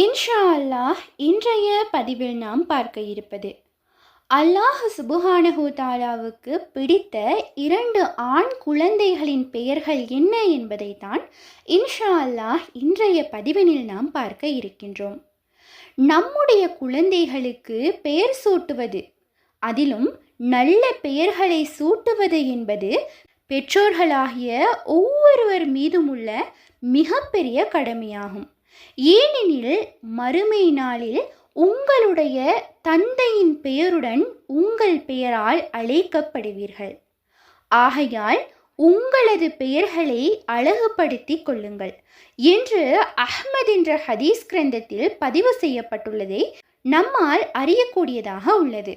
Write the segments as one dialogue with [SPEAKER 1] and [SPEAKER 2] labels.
[SPEAKER 1] இன்ஷா அல்லாஹ் இன்றைய பதிவில் நாம் பார்க்க இருப்பது அல்லாஹ் சுபுஹானஹு தாலாவுக்கு பிடித்த இரண்டு ஆண் குழந்தைகளின் பெயர்கள் என்ன என்பதைத்தான் இன்ஷா அல்லாஹ் இன்றைய பதிவினில் நாம் பார்க்க இருக்கின்றோம். நம்முடைய குழந்தைகளுக்கு பெயர் சூட்டுவது அதிலும் நல்ல பெயர்களை சூட்டுவது என்பது பெற்றோர்களாகிய ஒவ்வொருவர் மீதும் உள்ள மிகப்பெரிய கடமையாகும். ஏனெனில் மறுமை நாளில் உங்களுடைய தந்தையின் பெயருடன் உங்கள் பெயரால் அழைக்கப்படுவீர்கள். ஆகையால் உங்களது பெயர்களை அழகுபடுத்திக் கொள்ளுங்கள் என்று அஹ்மத் என்ற ஹதீஸ் கிரந்தத்தில் பதிவு செய்யப்பட்டுள்ளதை நம்மால் அறியக்கூடியதாக உள்ளது.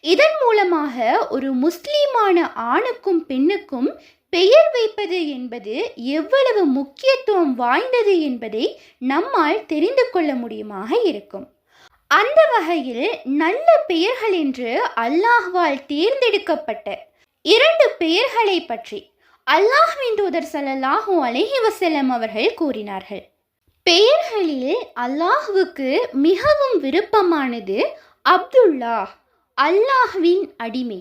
[SPEAKER 1] இதன் மூலமாக ஒரு முஸ்லீமான ஆணுக்கும் பெண்ணுக்கும் பெயர் வைப்பது என்பது எவ்வளவு முக்கியத்துவம் வாய்ந்தது என்பதை நம்மால் தெரிந்து கொள்ள முடியுமாக இருக்கும். அந்த வகையில் நல்ல பெயர்கள் என்று அல்லாஹ்வால் தேர்ந்தெடுக்கப்பட்ட இரண்டு பெயர்களை பற்றி அல்லாஹ்வின் தூதர் சல்லாஹூ அலஹி வஸல்லம் அவர்கள் கூறினார்கள். பெயர்களில் அல்லாஹுவுக்கு மிகவும் விருப்பமானது அப்துல்லாஹ் அல்லாஹ்வின் அடிமை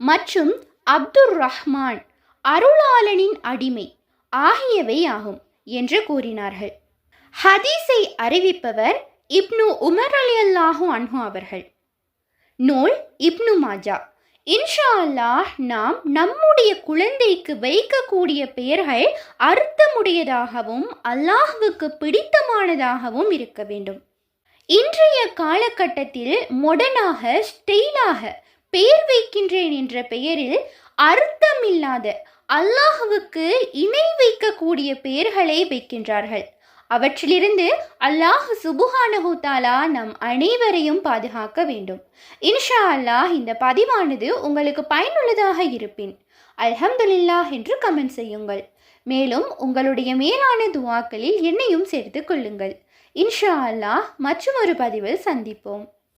[SPEAKER 1] மற்றும் அப்துர் ரஹ்மான் அருளாளனின் அடிமை ஆகியவை ஆகும் என்று கூறினார்கள். ஹதீஸை அறிவிப்பவர் இப்னு உமர் அலி அல்லாஹு அன்ஹு அவர்கள். நூல் இப்னு மாஜா. இன்ஷா அல்லாஹ் நாம் நம்முடைய குழந்தைக்கு வைக்கக்கூடிய பெயர்கள் அர்த்தமுடையதாகவும் அல்லாஹுவுக்கு பிடித்தமானதாகவும் இருக்க வேண்டும். இன்றைய காலகட்டத்தில் மொடனாக ஸ்டெயிலாக பெயர் வைக்கின்றேன் என்ற பெயரில் அர்த்த அர்த்தமில்லாத அல்லாஹுவுக்கு இணை வைக்கக்கூடிய பெயர்களை வைக்கின்றார்கள். அவற்றிலிருந்து அல்லாஹ் சுபுஹானஹு நம் அனைவரையும் பாதுகாக்க வேண்டும். இன்ஷா அல்லாஹ் இந்த பதிவானது உங்களுக்கு பயனுள்ளதாக இருப்பின் அல்ஹம்துலில்லாஹ் என்று கமெண்ட் செய்யுங்கள். மேலும் உங்களுடைய மேலான துவாக்களில் என்னையும் சேர்த்து கொள்ளுங்கள். இன்ஷா அல்லாஹ் மற்றும் ஒரு பதிவில் சந்திப்போம்.